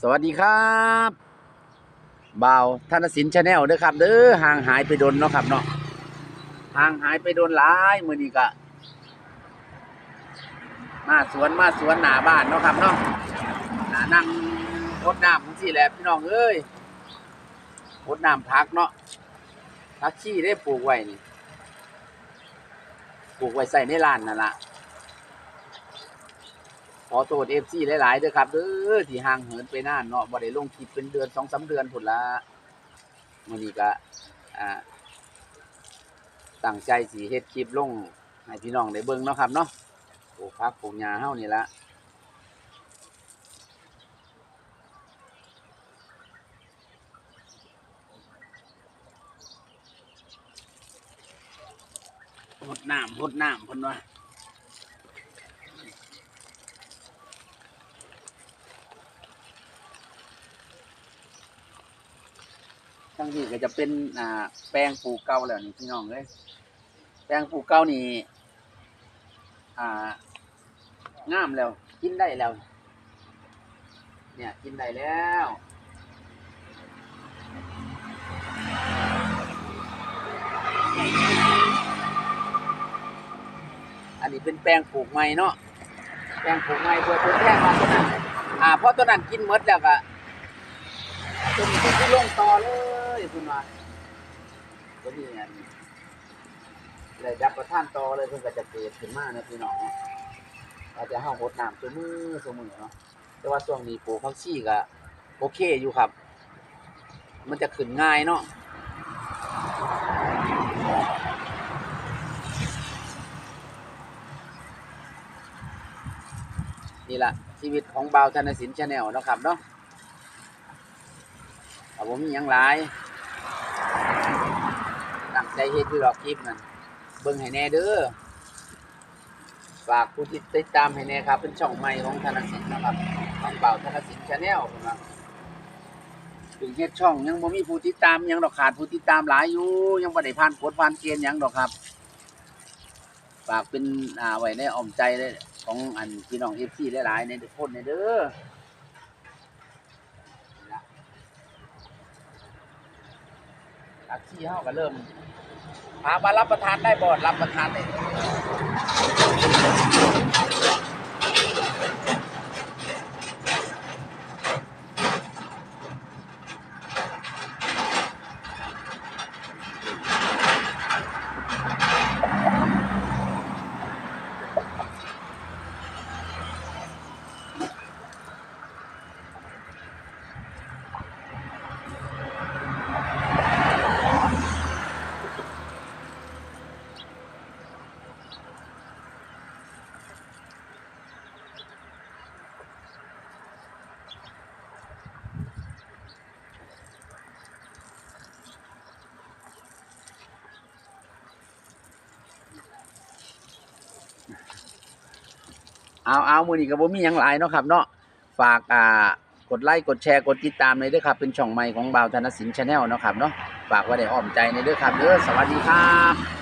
สวัสดีครับบ่าวธนสินชาแนลเด้อครับ เด้อห่างหายไปโดนเนาะครับเนาะห่างหายไปโดนหลายมือนี้ก็มาสวนมาสวนหน้าบ้านเนาะครับเนาะหนานั่งรดน้ำจังซี่แหละพี่น้องเอ้ยรดน้ำพักเนาะพักขี้ได้ปลูกไว้นี่ปลูกไว้ใส่ในร้านนั่นละ อโทษเอฟซีหลายๆเด้อครับเด้อที่ห่างเหินไปนานเนาะบ่ได้ลงคลิปเป็นเดือนสองสามเดือนพุ่นละมื้อนี้ก็อ่าตั้งใจสิเฮ็ดคลิปลงให้พี่น้องได้เบิ่งเนาะครับเนาะปลูกผักปลูกหญ้าเฮานี่ละหดน้ำหดน้ำพ่นว่า ทั้งที่ก็จะเป็นอ่าแป้งปลูกเก่าแล้วนี่พี่น้องเลยแป้งปลูกเก่านี่อ่างามแล้ว กินได้แล้ว เนี่ย กินได้แล้วอันนี้เป็นแป้งปลูกใหม่เนาะ แป้งปลูกใหม่เพื่อทดแทนมาตัวนั้น อ่า เพราะตัวนั้นกินมดแล้วก็ตัวนี้เป็นที่ลงต่อเลย คุณว่าตัวนี้อันเลยดับประท่านต่อเลยเพิ่นก็จะเกิดขึ้นมานะพี่น้องเราจะห้าหดน้ำตัวมือตัวมือเนาะแต่ว่าช่วงนี้ปลูกผักชีก็โอเคอยู่ครับ มันจะขึ้นง่ายเนาะนี่แหละชีวิตของบ่าวธนสินชาแนลนะครับเนาะแต่ผมมีหยังหลาย ใจเฮ็ดอยู่ดอกคลิปนั่นเบิ่งให้แน่เด้อฝากผู้ที่ติดตามให้แน่ครับ เป็นช่องใหม่ของธนสินนะครับของเป่าธนสินชาแนลนะครับถึงเฮ็ดช่องยังบ่มีผู้ติดตามยังดอกขาดผู้ติดตามหลายอยู่ยังบ่ได้ผ่านกฎผ่านเกณฑ์ยังดอกครับฝากเป็นอ่าไว้ในอ้อมใจเลยของอันพี่น้อง FC หลายๆในทุกคนในเด้อ ตักที่เฮาก็เริ่มหามารับประทานได้บ่รับประทานได้ เอาเอามือนี้ก็บ่มีหยังหลายเนาะครับ เนาะฝากอ่ากดไลค์กดแชร์กดติดตามเลยเด้อครับ เป็นช่องใหม่ของบ่าวธนสินชาแนลเนาะครับเนาะฝากไว้ได้อ้อมใจในเด้อครับเด้อสวัสดีครับ